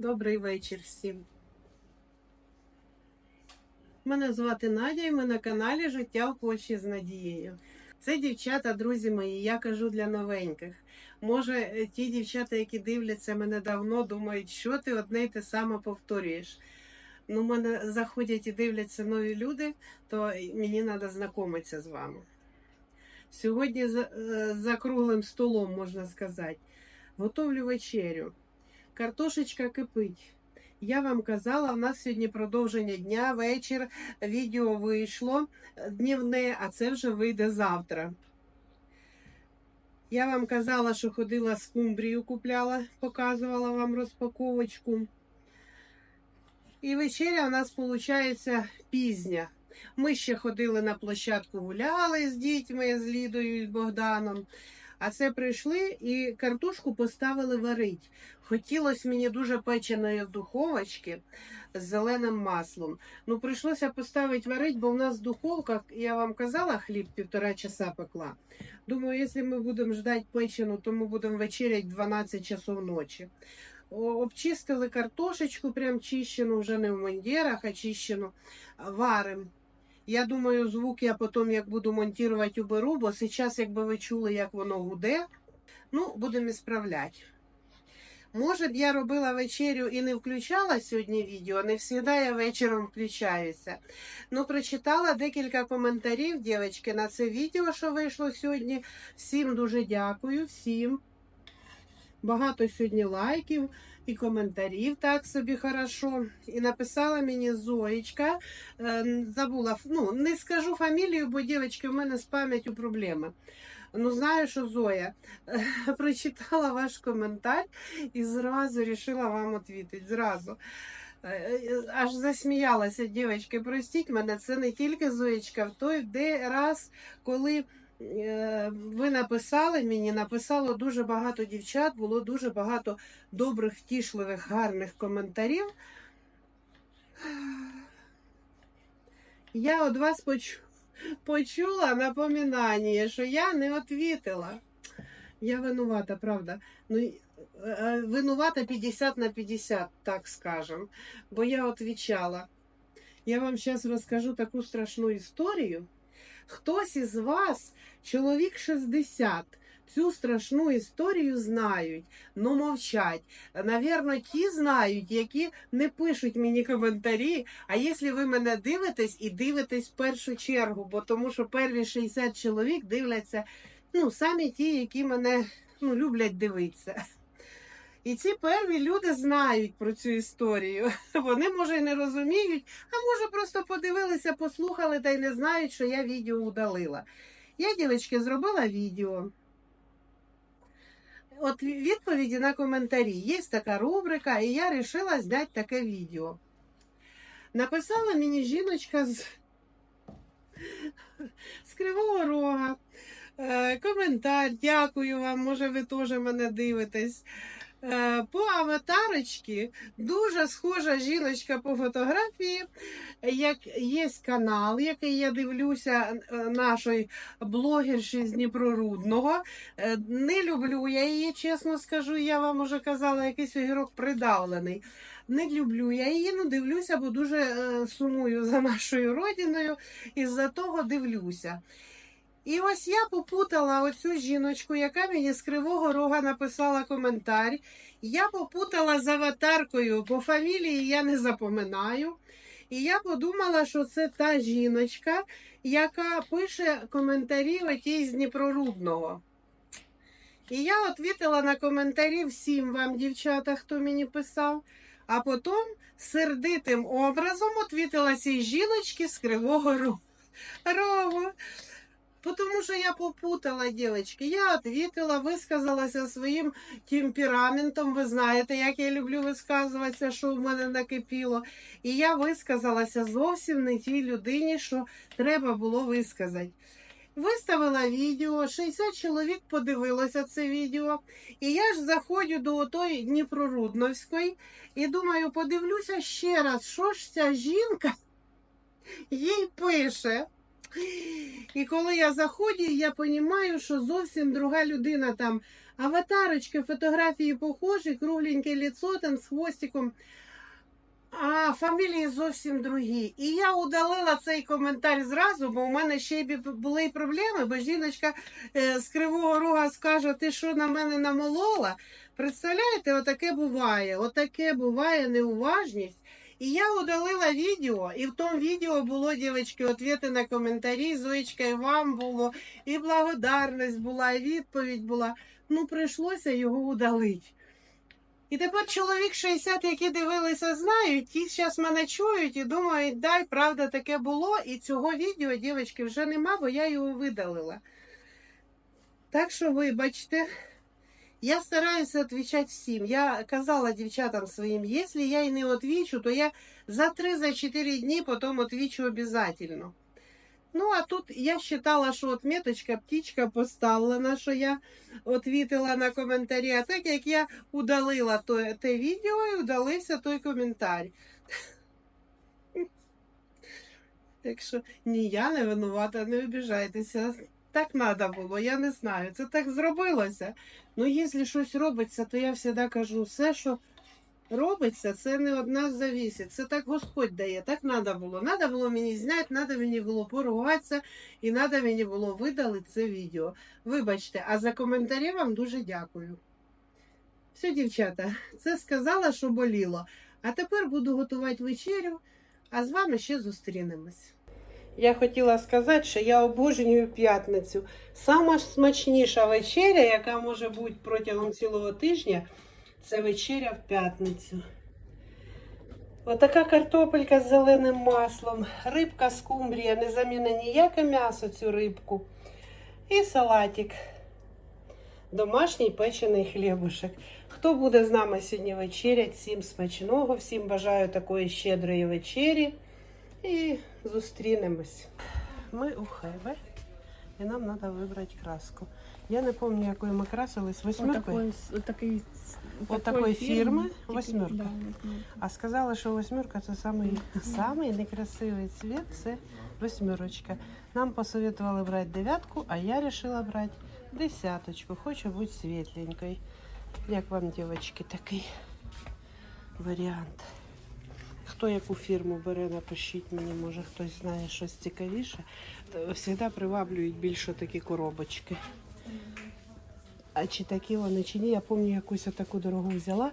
Добрий вечір всім. Мене звати Надя і ми на каналі Життя в Польщі з Надією. Це дівчата, друзі мої, я кажу для новеньких. Може, ті дівчата, які дивляться мене давно, думають, що ти одне й те саме повторюєш. Ну, мене заходять і дивляться нові люди, то мені треба знайомитися з вами. Сьогодні за, е, за круглим столом, можна сказати, готовлю вечерю. Картошечка кипить. Я вам казала, у нас сьогодні продовження дня, вечір. Відео вийшло днівне, а це вже вийде завтра. Я вам казала, що ходила скумбрію, купляла, показувала вам розпаковочку. І вечеря у нас виходить пізня. Ми ще ходили на площадку, гуляли з дітьми, з Лідою і Богданом. А це прийшли і картошку поставили варить. Хотілося мені дуже печеної духовочки з зеленим маслом. Ну, прийшлося поставити варить, бо в нас духовка, я вам казала, хліб півтора часа пекла. Думаю, якщо ми будемо ждати печену, то ми будемо вечеряти 12 часов ночі. Обчистили картошечку, прям чищену, вже не в мандірах, а чищену. Варим. Я думаю, звук я потім, як буду монтувати, уберу, бо зараз, якби ви чули, як воно гуде, ну, будемо справляти. Може б я робила вечерю і не включала сьогодні відео, не завжди я вечором включаюся. Ну, прочитала декілька коментарів, дівчатки, на це відео, що вийшло сьогодні. Всім дуже дякую, всім. Багато сьогодні лайків і коментарів так собі хорошо. І написала мені Зоєчка, е, забула, ну, не скажу фамілію, бо дівчатки, в мене з пам'яттю проблеми. Ну, знаю, що Зоя е, прочитала ваш коментар і зразу вирішила вам відповідати. Зразу. Е, е, Аж засміялася, дівчатки, простіть мене, це не тільки Зоєчка, в той де раз, коли е, ви написали мені, написало дуже багато дівчат, було дуже багато добрих, втішливих, гарних коментарів. Я від вас почу, почула напоминання, що я не відповіла. Я винувата, правда. Ну, е, е, винувата 50 на 50, так скажем. Бо я відповідала. Я вам зараз розкажу таку страшну історію. Хтось із вас, чоловік 60, цю страшну історію знають, ну мовчать. Навірно, ті знають, які не пишуть мені коментарі. А якщо ви мене дивитесь і дивитесь в першу чергу, бо тому що перві 60 чоловік дивляться ну, самі ті, які мене ну, люблять дивитися. І ці перві люди знають про цю історію. Вони, може, і не розуміють, а може, просто подивилися, послухали та й не знають, що я відео удалила. Я, дівчатки, зробила відео. От відповіді на коментарі. Є така рубрика, і я вирішила зняти таке відео. Написала мені жіночка з, з Кривого Рога. Е, коментар, дякую вам, може, ви теж мене дивитесь. Е, По аватарочці дуже схожа жіночка по фотографії. Як є канал, який я дивлюся е, нашої блогерші з Дніпрорудного. Е, Не люблю я її, чесно скажу. Я вам уже казала, якийсь огірок придавлений. Не люблю я її, ну дивлюся, бо дуже сумую за нашою родиною, і за того дивлюся. І ось я попутала оцю жіночку, яка мені з Кривого Рога написала коментар. Я попутала з аватаркою, по фамілії я не запоминаю. І я подумала, що це та жіночка, яка пише коментарі отій з Дніпрорудного. І я відповіла на коментарі всім вам, дівчата, хто мені писав, а потім сердитим образом відповіла цій жіночці з Кривого Рогу. Потому що я попутала, девочки. Я ответила, висказалася своїм темпераментом. Ви знаєте, як я люблю висказуватися, що в мене накипіло. І я висказалася зовсім не тій людині, що треба було висказати. Виставила відео, 60 чоловік подивилося це відео. І я ж заходжу до тої Дніпрорудновської і думаю, подивлюся ще раз, що ж ця жінка їй пише. І коли я заходжу, я розумію, що зовсім друга людина там Аватарочки, фотографії похожі, кругленьке лицо там з хвостиком. А фамілії зовсім другі. І я удалила цей коментар зразу, бо у мене ще й були проблеми, бо жіночка е, з Кривого Рога скаже, ти що на мене намолола? Представляєте, отаке буває. Отаке буває неуважність. І я удалила відео, і в тому відео було, дівчатки, відповіді на коментарі. Зоєчка, і вам було, і благодарність була, і відповідь була. Ну, прийшлося його удалити. І тепер чоловік 60, які дивилися, знають, ті зараз мене чують і думають, дай, правда, таке було. І цього відео, дівчатки, вже нема, бо я його видалила. Так що, вибачте, я стараюся відповідати всім. Я казала дівчатам своїм, якщо я і не відвічу, то я за 3-4 дні потім відвічу обов'язково. Ну, а тут я вважала, що отметочка, птічка поставлена, що я відвітила на коментарі. А так як я удалила то, те відео і удалився той коментар. Так що ні, я не винувата, не обіжайтеся. Так треба було, я не знаю. Це так зробилося. Ну, якщо щось робиться, то я завжди кажу, все, що робиться, це не од нас завісить. Це так Господь дає, так треба було. Треба було мені зняти, треба мені було поругатися і треба мені було видалити це відео. Вибачте, а за коментарі вам дуже дякую. Все, дівчата, це сказала, що боліло. А тепер буду готувати вечерю, а з вами ще зустрінемось. Я хотіла сказати, що я обожнюю п'ятницю. Сама смачніша вечеря, яка може бути протягом цілого тижня, це вечеря в п'ятницю. Отака картопелька з зеленим маслом, рибка скумбрія, не заміна ніяке м'ясо цю рибку. І салатик. Домашній печений хлібушек. Хто буде з нами сьогодні вечерять, всім смачного, всім бажаю такої щедрої вечері. І зустрінемось. Ми у Хебе, і нам треба вибрати краску. Я не пам'ятаю, якою ми красились восьмеркою. От такої, От фірми восьмерка. да. А сказали, що восьмерка це самий, самий некрасивий цвіт, це восьмерочка. Нам посоветували брати дев'ятку, а я вирішила брати десяточку. Хочу бути світленькою. Як вам, дівчатки, такий варіант? Хто яку фірму бере, напишіть мені, може хтось знає щось цікавіше. Завжди приваблюють більше такі коробочки. А чи такі вони, чи ні, я пам'ятаю, якусь таку дорогу взяла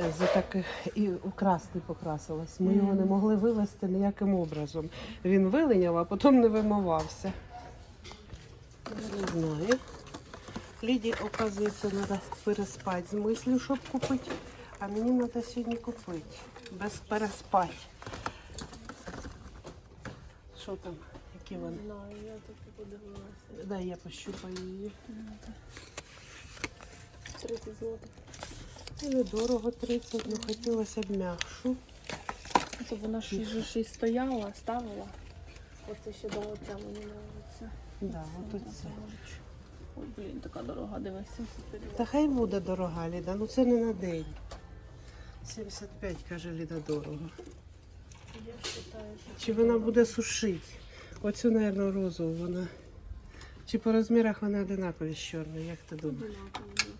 е, за таких і у красний покрасилась. Ми його не могли вивезти ніяким образом. Він вилиняв, а потім не вимивався. Не знаю. Ліді, оказується, треба переспати з мислю, щоб купити. А мені треба сьогодні купити. Без переспати. Що там? Які вони? Не знаю, я таки подивилася. Дай я пощупаю її. 30 злотих. Ну, Недорого 30, ну хотілося б м'якшу. Це вона ж вже щось стояла, ставила. Оце ще до оця мені подобається. Да, от це. Ой, блін, така дорога, дивись, 75 Та хай буде дорога, Ліда, ну це не на день. 75, каже Ліда, дорого. Я вважаю, що Чи вона буде сушити? Оцю, мабуть, розову вона. Чи по розмірах вона одинакова з чорною, як ти думаєш? одинаково.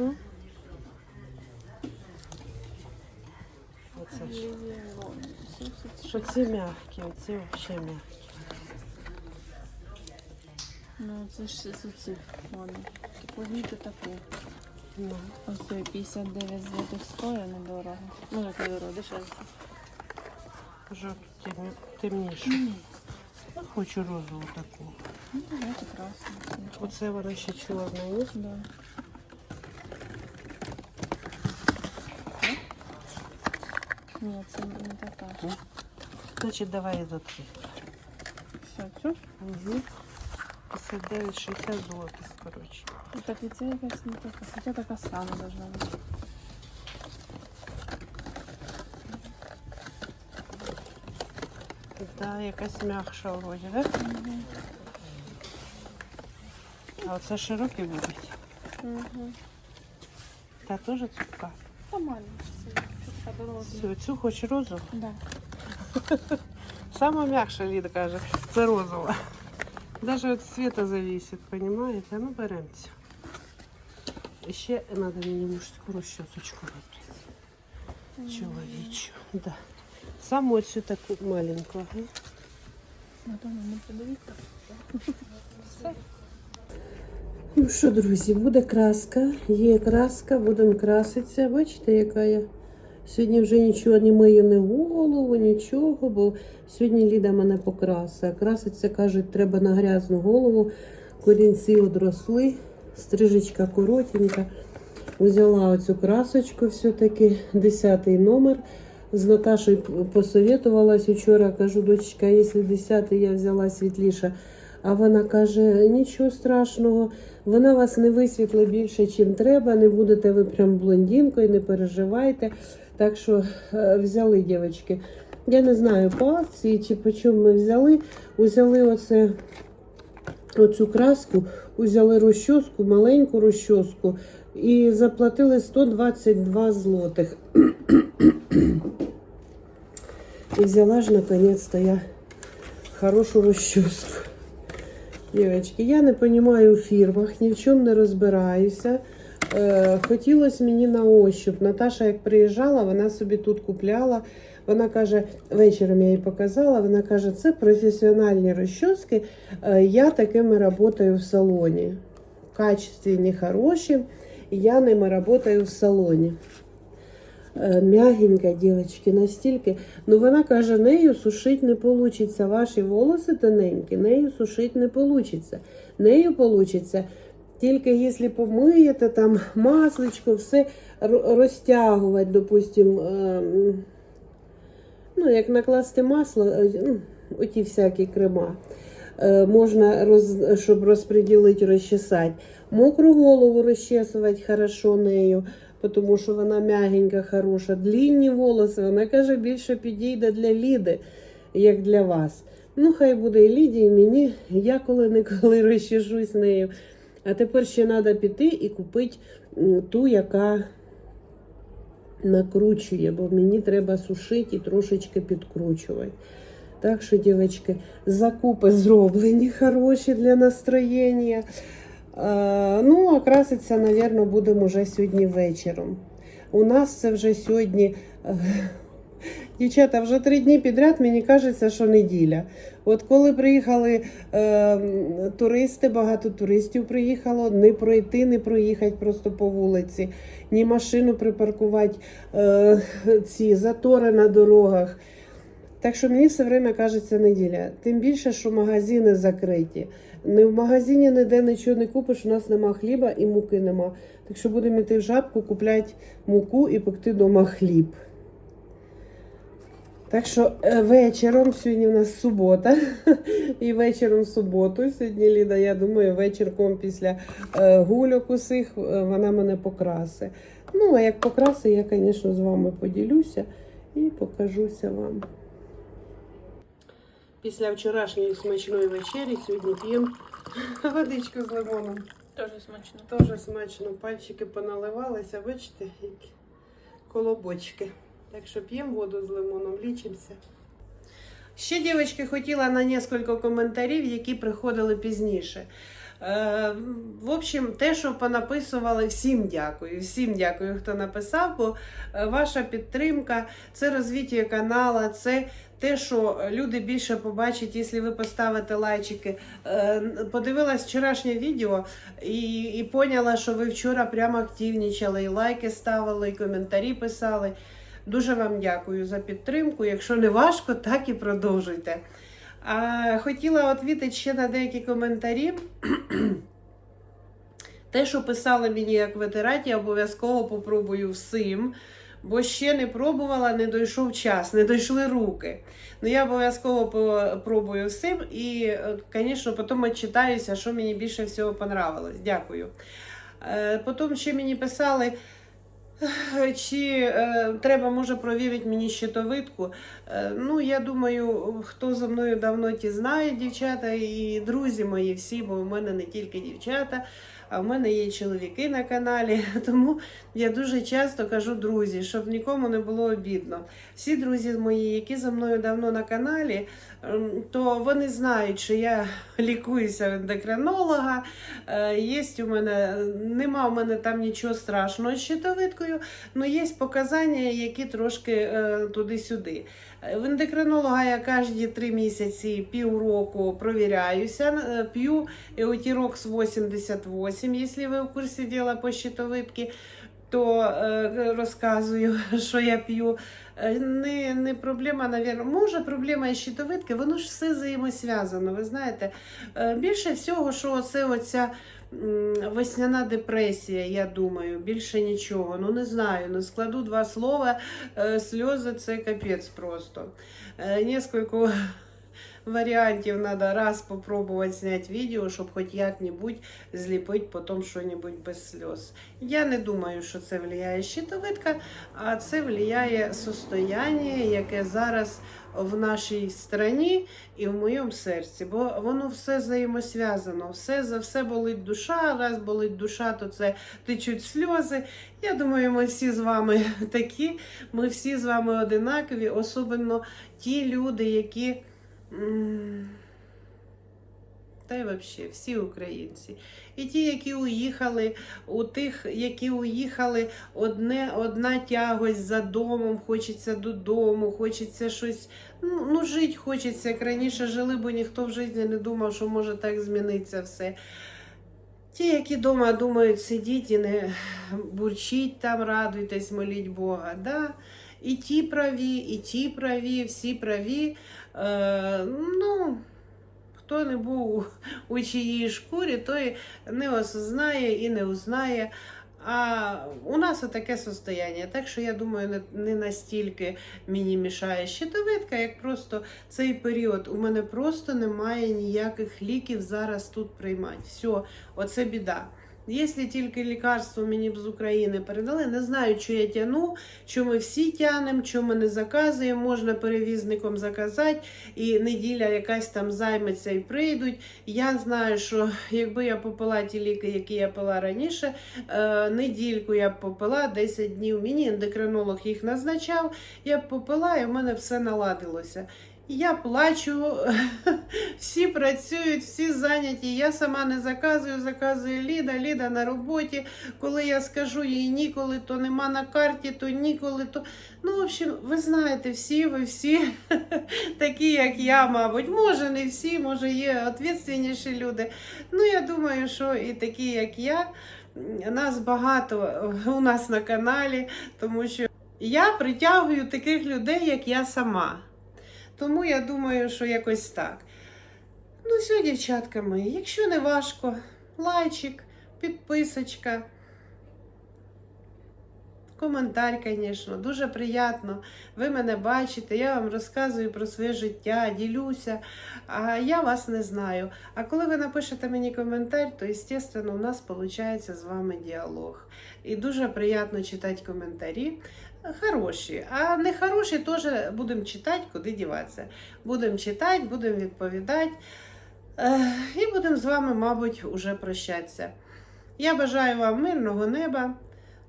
М? Оце ж. Лівіон, 76. Що ці м'які, оці взагалі м'які. Ну, це ж з оцих вони. Возьміть таку. Ну. Ось цей 59 злотих стоїть недорого. Ну, як недорого, дешевше. Жовт тем- темніше. Я хочу розову таку. Ну, давайте красну. Оце вона ще чорна, ні? Да. Ні, це не така. Значить, давай я за три. Все, цю? Угу. 59-60 злотих, коротше. Ну, Так, і це якась не така. Хоча така сама должна бути. Да, якась м'якша вроді, да? А оце широкі будуть. Угу. Та теж цупка. Нормально. все. Чутка дорога. Все, цю хоч розову. Да. Сама м'якша Ліда каже, це розова. Даже від цвета зависит, понимаете? Ну, беремо цю. І Ще треба мені мужську розчосочку вибрати. Чоловічу, да. Саму оцю таку маленьку. Ну що, друзі, буде краска. Є краска, будемо краситися. Бачите, яка я. Сьогодні вже нічого не мию, не голову, нічого, бо сьогодні Ліда мене покрасила. Краситься, кажуть, треба на грязну голову. Корінці одросли, стрижечка коротенька. Взяла оцю красочку все-таки, 10 номер. З Наташою посоветувалась вчора, кажу, дочка, якщо 10 я взяла світліше. А вона каже, нічого страшного, вона вас не висвітлить більше, ніж треба, не будете ви прям блондинкою, не переживайте. Так що е, взяли, дівчатки. Я не знаю по акції чи по чому ми взяли. Взяли оце, оцю краску, взяли розчоску, маленьку розчоску і заплатили 122 злотих. І взяла ж наконец-то я хорошу розчоску. Дівчатки, я не розумію у фірмах, ні в чому не розбираюся. Е, хотілося мені на ощуп. Наташа, як приїжджала, вона собі тут купляла. Вона каже, вечором я їй показала, вона каже, це професіональні розчоски. Е, я такими працюю в салоні. Качественні, хороші. Я ними працюю в салоні. Е, Мягенька, дівчатки, настільки. Ну вона каже, нею сушити не вийде. Ваші волоси тоненькі, нею сушити не вийде. Нею вийде тільки якщо помиєте, там масличко, все розтягувати, допустим, ем, ну, як накласти масло, е, ну, оті всякі крема. Е, Можна, роз, щоб розподілити, розчесати. Мокру голову розчесувати хорошо нею, тому що вона м'ягенька, хороша. Длінні волоси, вона каже, більше підійде для Ліди, як для вас. Ну, хай буде і Ліді, і мені. Я коли-неколи розчешусь нею. А тепер ще треба піти і купити ту, яка накручує, бо мені треба сушити і трошечки підкручувати. Так що, дівчатки, закупи зроблені хороші для настроєння. Е, ну, а краситися, мабуть, будемо вже сьогодні вечором. У нас це вже сьогодні. Дівчата, вже три дні підряд мені кажеться, що неділя. От коли приїхали е, туристи, багато туристів приїхало, не пройти, не проїхати просто по вулиці, ні машину припаркувати, е, ці затори на дорогах. Так що мені все время кажеться неділя. Тим більше, що магазини закриті. Не в магазині ніде нічого не купиш, у нас нема хліба і муки нема. Так що будемо йти в жабку, купляти муку і пекти вдома хліб. Так що е, вечором, сьогодні у нас субота, і вечором в суботу, сьогодні Ліда, я думаю, вечірком після е, гульок усіх е, вона мене покраси. Ну, а як покраси, я, звісно, з вами поділюся і покажуся вам. Після вчорашньої смачної вечері сьогодні п'ємо водичку з лимоном. Дуже смачно. Дуже смачно, пальчики поналивалися, бачите, які колобочки. Так що п'ємо воду з лимоном, лічимося. Ще, дівчатки, хотіла на кілька коментарів, які приходили пізніше. Е, в общем, те, що понаписували, всім дякую. Всім дякую, хто написав, бо е, ваша підтримка це розвиття каналу, це те, що люди більше побачать, якщо ви поставите лайчики. Е, Подивилась вчорашнє відео і, і поняла, що ви вчора прямо активнічали, і лайки ставили, і коментарі писали. Дуже вам дякую за підтримку. Якщо не важко, так і продовжуйте. А, хотіла відповідати ще на деякі коментарі. Те, що писали мені як ветераті, обов'язково попробую всім, бо ще не пробувала, не дійшов час, не дійшли руки. Ну я обов'язково попробую всім і, е, звісно, потім відчитаюся, що мені більше всього понравилось. Дякую. Е, Потім ще мені писали. Чи е, треба може провірити мені щитовидку? Е, ну, я думаю, хто за мною давно ті знає, дівчата і друзі мої всі, бо в мене не тільки дівчата, а в мене є чоловіки на каналі. Тому я дуже часто кажу друзі, щоб нікому не було обідно. Всі друзі мої, які за мною давно на каналі, ем, то вони знають, що я лікуюся в ендокринолога. Е, Є у мене, нема у мене там нічого страшного з щитовидкою, але є показання, які трошки е, туди-сюди. В ендокринолога я кожні три місяці, півроку провіряюся, е, п'ю еутірокс 88, якщо ви в курсі діла по щитовидці, то е, розказую, що я п'ю. Е, Не, не проблема, навірно. Може, проблема із щитовидки, воно ж все взаємосв'язано. Ви знаєте, більше всього, що це оця весняна депресія, я думаю, більше нічого. Ну не знаю, не складу два слова, е, сльози це капець просто. Е, Несколько варіантів треба раз попробувати зняти відео, щоб хоч як-небудь зліпити потім що-небудь без сльоз. Я не думаю, що це впливає щитовидка, а це впливає состояння, яке зараз в нашій страні і в моєму серці, бо воно все взаємосв'язано, все за все болить душа. Раз болить душа, то це течуть сльози. Я думаю, ми всі з вами такі, ми всі з вами одинакові, особливо ті люди, які. Та й взагалі всі українці. І ті, які уїхали, у тих, які уїхали, одне, одна тягость за домом, хочеться додому, хочеться щось. Ну, ну жити хочеться. Як раніше жили, бо ніхто в житті не думав, що може так змінитися все. Ті, які вдома думають сидіть і не бурчіть там, радуйтесь, моліть Бога. Да? І ті праві, і ті праві, всі праві. Е, ну, хто не був у чиїй шкурі, той не осознає і не узнає. А у нас таке состояння. Так що я думаю, не, настільки мені мішає щитовидка, як просто цей період. У мене просто немає ніяких ліків зараз тут приймати. Все, оце біда. Якщо тільки лікарство мені б з України передали, не знаю, що я тяну, що ми всі тянемо, що ми не заказуємо, можна перевізником заказати, і неділя якась там займеться і прийдуть. Я знаю, що якби я попила ті ліки, які я пила раніше, е, недільку я б попила 10 днів. Мені ендокринолог їх назначав, я б попила, і в мене все наладилося. Я плачу, всі працюють, всі зайняті. Я сама не заказую, заказує Ліда, Ліда на роботі. Коли я скажу їй ніколи, то нема на карті, то ніколи, то. Ну, в общем, ви знаєте, всі, ви всі такі, як я, мабуть. Може, не всі, може, є відповідніші люди. Ну, я думаю, що і такі, як я, нас багато у нас на каналі, тому що я притягую таких людей, як я сама. Тому я думаю, що якось так. Ну, все, дівчатка мої, якщо не важко, лайчик, підписочка, коментар, звісно, дуже приємно. Ви мене бачите, я вам розказую про своє життя, ділюся, а я вас не знаю. А коли ви напишете мені коментар, то, звісно, у нас виходить з вами діалог. І дуже приємно читати коментарі. Хороші, а не хороші теж будемо читати, куди діватися. Будемо читати, будемо відповідати. І будемо з вами, мабуть, уже прощатися. Я бажаю вам мирного неба,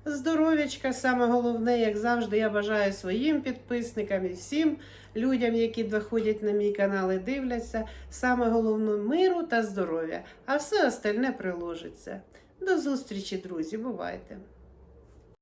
здоров'ячка, саме головне, як завжди, я бажаю своїм підписникам і всім людям, які доходять на мій канал і дивляться, саме головне миру та здоров'я, а все остальне приложиться. До зустрічі, друзі, бувайте!